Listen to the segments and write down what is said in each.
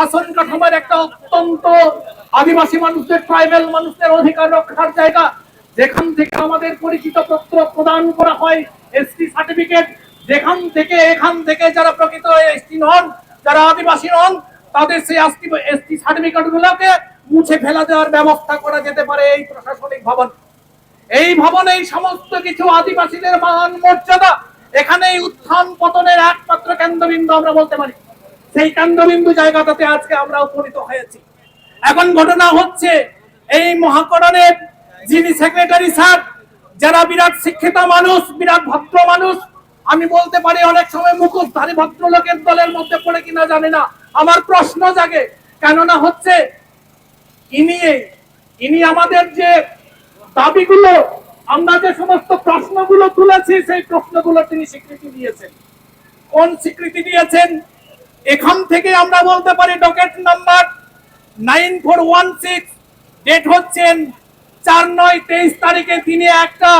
শাসন কাঠামোর একটা অত্যন্ত আদিবাসী মানুষদের ট্রাইবেল মানুষদের অধিকার রক্ষার জায়গা। যেখান থেকে আমাদের পরিচিত পত্র প্রদান করা হয় এসটি সার্টিফিকেট যেখান থেকে, এখান থেকে যারা প্রকৃত এসটি নন, যারা আদিবাসী নন, তাদের সেই এসটি এসটি সার্টিফিকেট গুলোকে মুছে ফেলা দেওয়ার ব্যবস্থা করা যেতে পারে এই প্রশাসনিক ভবন। এই ভবনে সমস্ত কিছু আদিবাসীদের মান মর্যাদা এখানে এই উত্থান পতনের একমাত্র কেন্দ্রবিন্দু আমরা বলতে পারি। সেই কেন্দ্রবিন্দু জায়গাটাতে আজকে আমরা উপনীত হয়েছি। এখন ঘটনা হচ্ছে, এই মহাকরণের যিনি সেক্রেটারি স্যার যারা বিরাট শিক্ষিত মানুষ, বিরাট ভদ্র মানুষ, আমি বলতে পারি অনেক সময় মুখোশধারী ভদ্রলোকের দলের মধ্যে পড়ে কিনা জানি না। আমার প্রশ্ন জাগে, কেননা হচ্ছে, ইনি ইনি আমাদের যে দাবিগুলো, আমরা যে সমস্ত প্রশ্নগুলো তুলেছি, সেই প্রশ্নগুলো তিনি স্বীকৃতি দিয়েছেন। কোন স্বীকৃতি দিয়েছেন? এখান থেকে আমরা বলতে পারি docket number nine four one six date হচ্ছেন চার নয় তেইশ তারিখে তিনি একটা,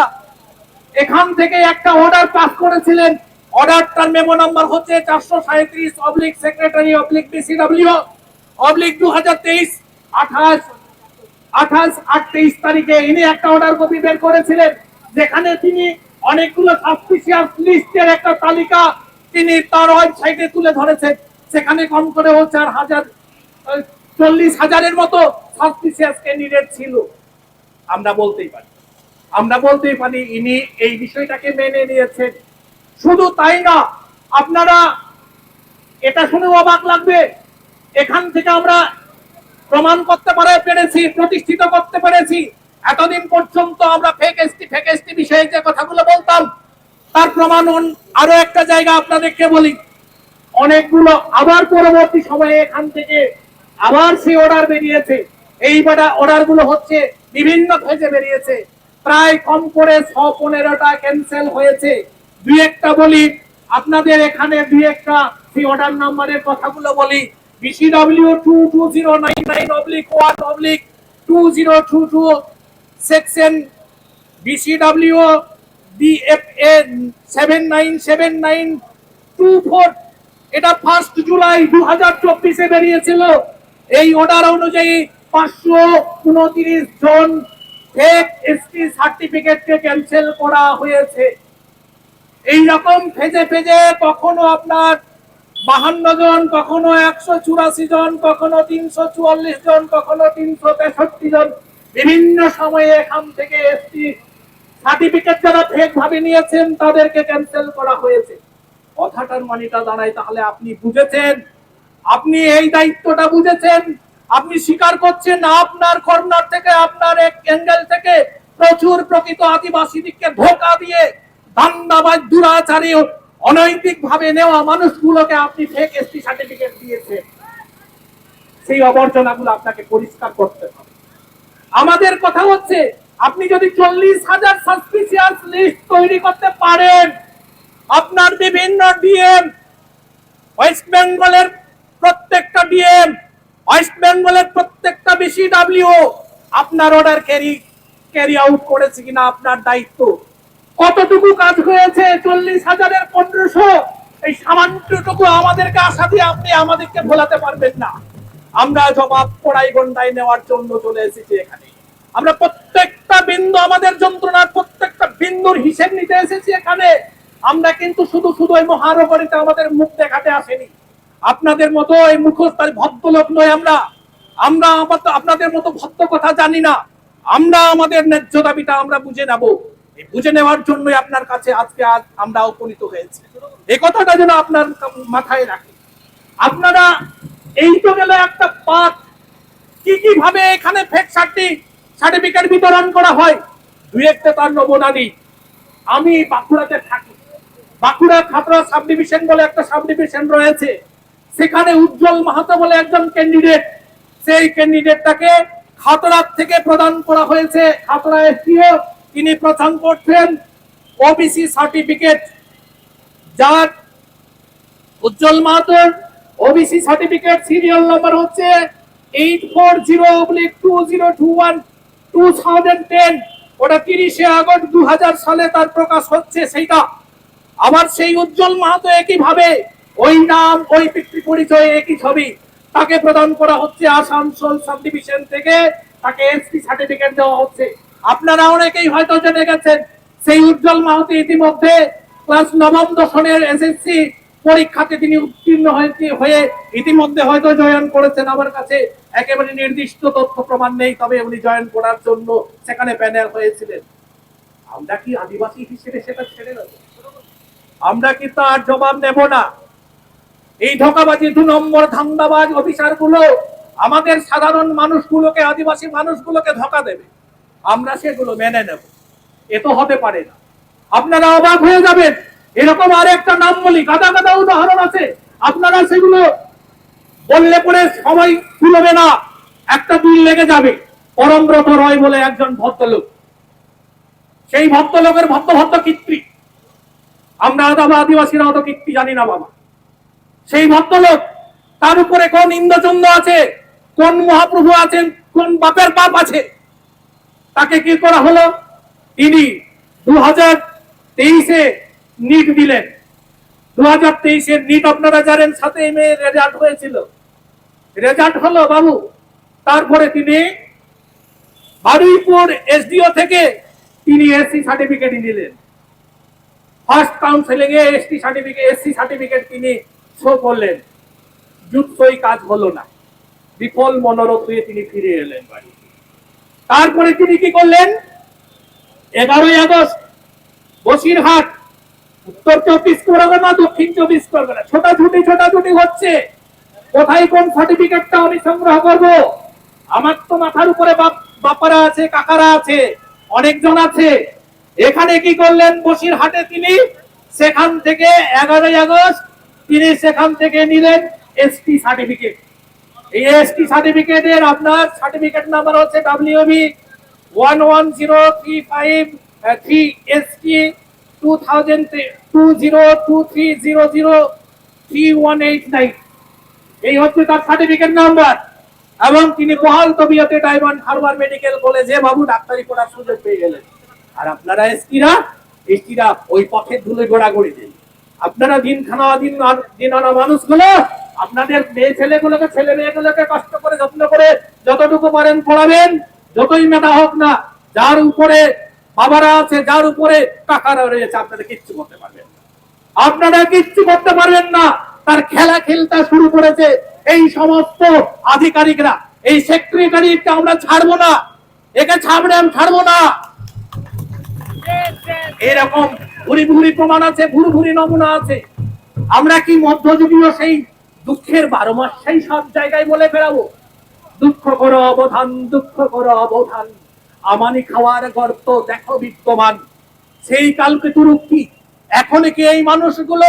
এখান থেকে একটা অর্ডার পাস করেছিলেন। অর্ডারটার মেমো নাম্বার হচ্ছে চারশো সাঁত্রিশ oblique secretary oblique BCW oblique দু হাজার তেইশ, আঠাশ আঠাশ আট তেইশ তারিখে ইনি একটা অর্ডার কপি বের করেছিলেন, যেখানে তিনি অনেকগুলো সাসপিসিয়াস লিস্টের একটা তালিকা তিনি তার ওয়েবসাইটে তুলে ধরেছেন। সেখানে কম করে ও চার হাজার চল্লিশ হাজারের মতো ক্যান্ডিডেট ছিল। আমরা বলতেই পারি। আমরা বলতেই পারি, ইনি এই বিষয়টাকে মেনে নিয়েছেন। শুধু তাই না, আপনারা এটা শুনে অবাক লাগবে, এখান থেকে আমরা প্রমাণ করতে পারে পেরেছি, প্রতিষ্ঠিত করতে পেরেছি। এতদিন পর্যন্ত আমরা ফেক এসটি ফেক এসটি বিষয়ে যে কথাগুলো বলতাম, তার প্রমাণ আরও একটা জায়গা আপনাদেরকে বলি। অনেকগুলো আবার পরবর্তী সময়ে এখান থেকে আবার সেই অর্ডার বেরিয়েছে। এই অর্ডারগুলো হচ্ছে বিভিন্ন ফেজে বেরিয়েছে। প্রায় কম করে ছ পনেরোটা ক্যান্সেল হয়েছে। দুই একটা বলি, আপনাদের এখানে দুই একটা, সেই অর্ডার নাম্বারের কথাগুলো বলি। BCW two two zero nine nine oblique one oblique two zero two two section BCW DFA seven nine seven nine two four এটা ফার্স্ট জুলাই দু হাজার চব্বিশে বেরিয়েছিল। এই অর্ডার অনুযায়ী পাঁচশো উনত্রিশ জন ফেক এসটি সার্টিফিকেটকে ক্যান্সেল করা হয়েছে। এই রকম ফেজে ফেজে কখনো আপনার বাহান্ন জন, কখনো একশো চুরাশি জন, কখনো তিনশো চুয়াল্লিশ জন, কখনো তিনশো তেষট্টি জন বিভিন্ন সময়ে এখান থেকে এসটি সার্টিফিকেট যারা ফেক ভাবে নিয়েছেন তাদেরকে ক্যান্সেল করা হয়েছে। কথাটার মানিটা দাঁড়ায়, তাহলে আপনি বুঝেছেন। আপনি এই দায়িত্বটা বুঝেছেন। আপনি স্বীকার করছেন আপনার কর্নার থেকে, আপনার এক অ্যাঙ্গেল থেকে প্রচুর প্রকৃত আদিবাসীদেরকে ধোকা দিয়ে দান্দাবাজ, দুরাচারী অনৈতিক ভাবে নেওয়া মানুষগুলোকে আপনি ফেক এসটি সার্টিফিকেট দিয়েছেন। সেই আবর্জনাগুলো আপনাকে পরিষ্কার করতে হবে। আমাদের কথা হচ্ছে, আপনি যদি চল্লিশ হাজার সাসপিসিয়াস লিস্ট তৈরি করতে পারেন আপনার বিভিন্ন ডিএম ওয়েস্ট বেঙ্গলের প্রত্যেকটা ডিএম ওয়েস্ট বেঙ্গলের প্রত্যেকটা বিসি ডাব্লিউ আপনার অর্ডার ক্যারি ক্যারি আউট করেছে কিনা আপনার দায়িত্ব। কতটুকু কাজ হয়েছে? চল্লিশ হাজারের পনেরোশো। এই সামান্যটুকু আমাদেরকে আশা দিয়ে আপনি আমাদেরকে ভোলাতে পারবেন না। আমরা জবাব পড়াই গন্ডায় নেওয়ার জন্য চলে এসেছি এখানে। আমরা প্রত্যেকটা বিন্দু আমাদের যন্ত্রণার প্রত্যেকটা বিন্দুর হিসেব নিতে এসেছি এখানে। আমরা কিন্তু শুধু শুধু ওই মহানগরীতে আমাদের মুখ দেখাতে আসেনি। আপনাদের মতো এই মুখোশধারী ভদ্রলোক নয় আমরা। আমরা আমাদের- আপনাদের মতো ভদ্র কথা জানি না। আমরা আমাদের ন্যায্য দাবিটা আমরা বুঝে নেব। এই বুঝে নেওয়ার জন্যই আপনার কাছে আজকে আজ আমরা উপনীত হয়েছি। এই কথাটা যেন আপনার মাথায় রাখি। আপনারা এই তো গেল একটা পাঠ। কি কি ভাবে এখানে ফেক সার্টি, সার্টিফিকেট বিতরণ করা হয়? দুই একটা তার দিই আমি বাঁকুড়াতে থাকি। বাঁকুড়া খাতড়া সাব ডিভিশন বলে একটা সাব ডিভিশন রয়েছে। সেখানে উজ্জ্বল মাহাতো বলে একজন ক্যান্ডিডেট সেই ক্যান্ডিডেটটাকে খাতড়ার থেকে প্রদান করা হয়েছে। খাতড়া এসপিও তিনি প্রদান করছেন ওবিসি সার্টিফিকেট যার উজ্জ্বল মাহাতোর ওবিসি সার্টিফিকেট সিরিয়াল নাম্বার হচ্ছে eight four zero oblique two zero two one two thousand ten ওটা তিরিশে আগস্ট দু হাজার সালে তার প্রকাশ হচ্ছে, সেইটা। আবার সেই উজ্জ্বল মাহাতো একই ভাবে, ওই নাম, ওই পিতৃ পরিচয় একই ছবি। তাকে প্রদান করা হচ্ছে আসানসোল সাব ডিভিশন থেকে, তাকে এসপি সার্টিফিকেট দেওয়া হচ্ছে। আপনারা অনেকেই হয়তো জেনে গেছেন, সেই উজ্জ্বল মাহতি ইতিমধ্যে ক্লাস নবম দশনের এসএসসি পরীক্ষাতে তিনি উত্তীর্ণ হয়েছে, হয়ে ইতিমধ্যে হয়তো জয়েন করেছেন আমার কাছে। একেবারে নির্দিষ্ট তথ্য প্রমাণ নেই, তবে উনি জয়েন করার জন্য সেখানে প্যানেল হয়েছিলেন। আমরা কি আদিবাসী হিসেবে সেটা ছেড়ে দেবো? আমরা কি তার জবাব নেব না? এই ধোকাবাজি দু নম্বর ধান্দাবাজ অফিসারগুলো আমাদের সাধারণ মানুষগুলোকে, আদিবাসী মানুষগুলোকে ধোকা দেবে। আমরা সেগুলো মেনে নেব। এ তো হতে পারে না। আপনারা অবাক হয়ে যাবেন। এরকম আর একটা নাম বলি গাদা গাদা উদাহরণ আছে। আপনারা সেগুলো বললে পরে সময় তুলবে না। একটা দিন লেগে যাবে। পরমব্রত রয় বলে একজন ভদ্রলোক। সেই ভদ্রলোকের ভদ্র ভদ্র কীর্তি। আমরা আদাবা আদিবাসীরা অত কীর্তি জানি না, বাবা। সেই ভদ্রলোক, তার উপরে কোন ইন্দ্রচন্দ্র আছে, কোন মহাপ্রভু আছেন, কোন বাপের বাপ আছে? তাকে কি করা হলো? তিনি দু হাজার তেইশে নিট দিলেন। দু হাজার তেইশে নিট আপনারা জানেন সাথে মে রেজাল্ট হয়েছিল। রেজাল্ট হলো বাবু, তারপরে তিনি বারুইপুর এসডিও থেকে তিনি এসসি সার্টিফিকেট নিলেন। ফার্স্ট কাউন্সিলিং এ এসটি সার্টিফিকেট এসসি সার্টিফিকেট তিনি শো করলেন। যুদ্ধই কাজ হলো না। বিফল মনোরথ হয়ে তিনি ফিরে এলেন বাড়ি। তারপরে তিনি কি করলেন? এগারোই আগস্ট, বসিরহাট, উত্তর চব্বিশ পরগনা, দক্ষিণ চব্বিশ পরগনা। ছোটাছুটি ছোটাছুটি হচ্ছে। কোথায় কোন সার্টিফিকেটটা আমি সংগ্রহ করব? আমার তো মাথার উপরে বাপ- বাপারা আছে, কাকারা আছে, অনেকজন আছে। এখানে কি করলেন বসিরহাটে তিনি? সেখান থেকে এগারোই আগস্ট তিনি সেখান থেকে নিলেন এসটি সার্টিফিকেট এই এসটি সার্টিফিকেটের আপনার সার্টিফিকেট নাম্বার হচ্ছে WB one one zero three five three ST two thousand two zero two three zero zero three one eight nine এই হচ্ছে তার সার্টিফিকেট নাম্বার এবং তিনি বহাল তবিয়তে ডায়মন্ড হারবার মেডিকেল কলেজে বাবু ডাক্তারি পড়ার সুযোগ পেয়ে গেলেন। আর আপনারা এসটিরা এসটিরা ওই পথে ধুলে গোড়াগড়ি দেন আপনারা দিন খানা দিন দিন আনা মানুষগুলো, আপনাদের মেয়ে ছেলেগুলোকে, ছেলে মেয়েগুলোকে কষ্ট করে, যত্ন করে যতটুকু পারেন পড়াবেন, যতই মেধা হোক না, যার উপরে বাবারা আছে, যার উপরে কাকারা রয়েছে, আপনারা কিচ্ছু করতে পারবেন আপনারা কিচ্ছু করতে পারবেন না, তার খেলা খেলতে শুরু করেছে এই সমস্ত আধিকারিকরা। এই সেক্রেটারিকে আমরা ছাড়বো না, একে ছাড়বে আমি ছাড়বো না। এরকম ভুরি ভুরি প্রমাণ আছে, ভুরি ভুরি নমুনা আছে। আমরা কি মধ্যযুগীয় সেই দুঃখের বারো মাস সেই সব জায়গায় বলে বেড়াবো? দুঃখ করো অবধান, দুঃখ করো অবধান। আমানি খাওয়ার গর্ত দেখো বিদ্যমান। সেই কালকে তুরুক্তি এখন কি এই মানুষগুলো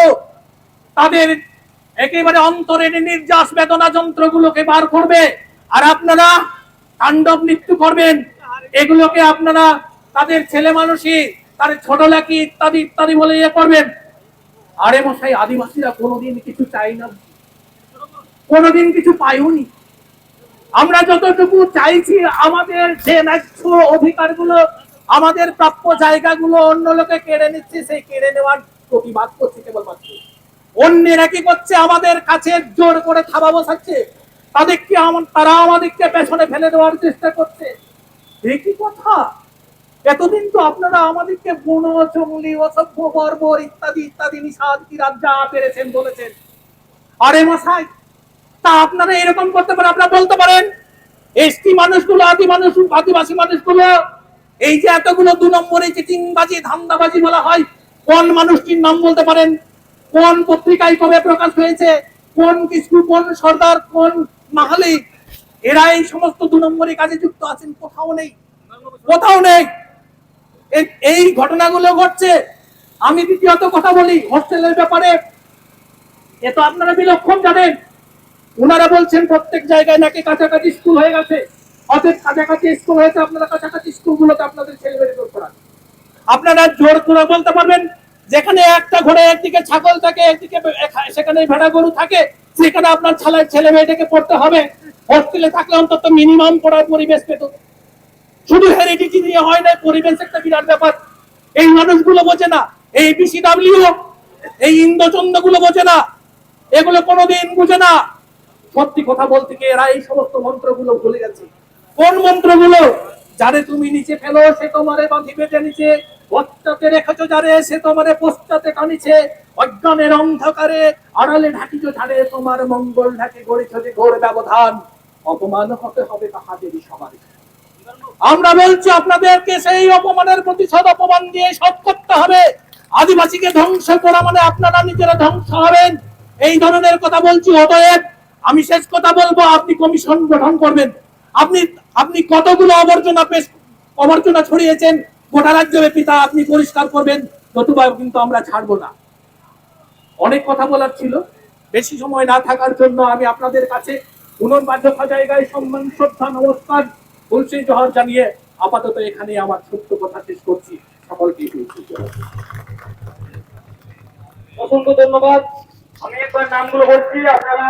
তাদের একেবারে অন্তরের নির্যাস বেদনা যন্ত্রগুলোকে বার করবে? আর আপনারা তাণ্ডব নৃত্য করবেন? এগুলোকে আপনারা তাদের ছেলে মানুষই, তাদের ছোট লাকি ইত্যাদি ইত্যাদি বলে ইয়ে করবেন। আরে মশাই, আদিবাসীরা কোনোদিন কিছু চাই না। কোনোদিন কিছু পাইওনি আমরা যতটুকু চাইছি, আমাদের যে ন্যায্য অধিকারগুলো, আমাদের প্রাপ্য জায়গাগুলো অন্য লোকে কেড়ে নিচ্ছে, সেই কেড়ে নেওয়ার প্রতিবাদ করছে কেবলমাত্র। অন্যেরা কি করছে? আমাদের কাছে জোর করে থাবা বসাচ্ছে। তাদেরকে তারা আমাদেরকে পেছনে ফেলে দেওয়ার চেষ্টা করছে? একই কথা? এতদিন তো আপনারা আমাদেরকে বুনো জঙ্গলি অসভ্য, বর্বর ইত্যাদি ইত্যাদি নিষাদ কিরাত যা পেরেছেন বলেছেন। আরে মশাই, তা আপনারা এরকম করতে পারেন আপনারা বলতে পারেন? এসটি মানুষগুলো, আদি মানুষ, আদিবাসী মানুষগুলো, এই যে এতগুলো দু নম্বরে চিটিংবাজি, ধান্দাবাজি বলা হয়, কোন মানুষটির নাম বলতে পারেন? কোন পত্রিকায় কবে প্রকাশ হয়েছে? কোন কিছু কোন সর্দার, কোন মাহালি? এরা এই সমস্ত দু নম্বরী কাজে যুক্ত আছেন, কোথাও নেই। কোথাও নেই। এই- ঘটনাগুলো ঘটছে। আমি দ্বিতীয়ত কথা বলি, হোস্টেলের ব্যাপারে। এ তো আপনারা বিলক্ষণ জানেন। ওনারা বলছেন প্রত্যেক জায়গায় নাকি কাছাকাছি স্কুল হয়ে গেছে। অতএব কাছাকাছি স্কুল হয়েছে, আপনারা কাছাকাছি স্কুলগুলোতে আপনাদের ছেলে মেয়ে করান। আপনারা জোর করে বলতে পারবেন, যেখানে একটা ঘরে একদিকে ছাগল থাকে, একদিকে সেখানে ভেড়া গরু থাকে, সেখানে আপনার ছেলে ছেলে মেয়েটাকে পড়তে হবে। হোস্টেলে থাকলে অন্তত মিনিমাম পড়ার পরিবেশ পেত। শুধু হেরিডিটি নিয়ে হয় না পরিবেশ একটা বিরাট ব্যাপার। এই মানুষগুলো বোঝে না, এই বিসিডাব্লিউ এই ইন্দ্রচন্দ্রগুলো বোঝে না, এগুলো কোনোদিন বুঝে না। সত্যি কথা বলতে গিয়ে এরা এই সমস্ত মন্ত্রগুলো ভুলে গেছে। কোন মন্ত্রগুলো? যারে তুমি নিচে ফেলো, সে তোমারে বাঁধি বেঁধে নিচে। পশ্চাতে রেখেছো যারে, সে তোমারে পশ্চাতে টানিছে। অজ্ঞানের অন্ধকারে, আড়ালে ঢাকিছো ঝাড়ে তোমার মঙ্গল ঢাকে গড়েছ যে ঘোর ব্যবধান। অপমান হতে হবে তাহাদেরই সবার। আমরা বলছি আপনাদেরকে সেই অপমানের প্রতিশোধ, অপমান দিয়ে শোধ করতে হবে। আদিবাসীকে ধ্বংস করা মানে আপনারা নিজেরা ধ্বংস হবেন। এই ধরনের কথা বলছি, অতএব আমি শেষ কথা বলব, আপনি কমিশন গঠন করবেন। আপনি আপনি কতগুলো আবর্জনা পেশ, আবর্জনা ছড়িয়েছেন, গোটা রাজ্যব্যাপী তা আপনি পরিষ্কার করবেন, নতুবা কিন্তু আমরা ছাড়বো না। অনেক কথা বলার ছিল। বেশি সময় না থাকার জন্য আমি আপনাদের কাছে পুনর্বার যথা জায়গায় সম্মান, শ্রদ্ধা, নমস্কার তুলসী জহর জানিয়ে আপাতত এখানে আমার ছোট্ট কথা শেষ করছি সকলকে জহর। অসংখ্য ধন্যবাদ আমি একবার নামগুলো বলছি, আপনারা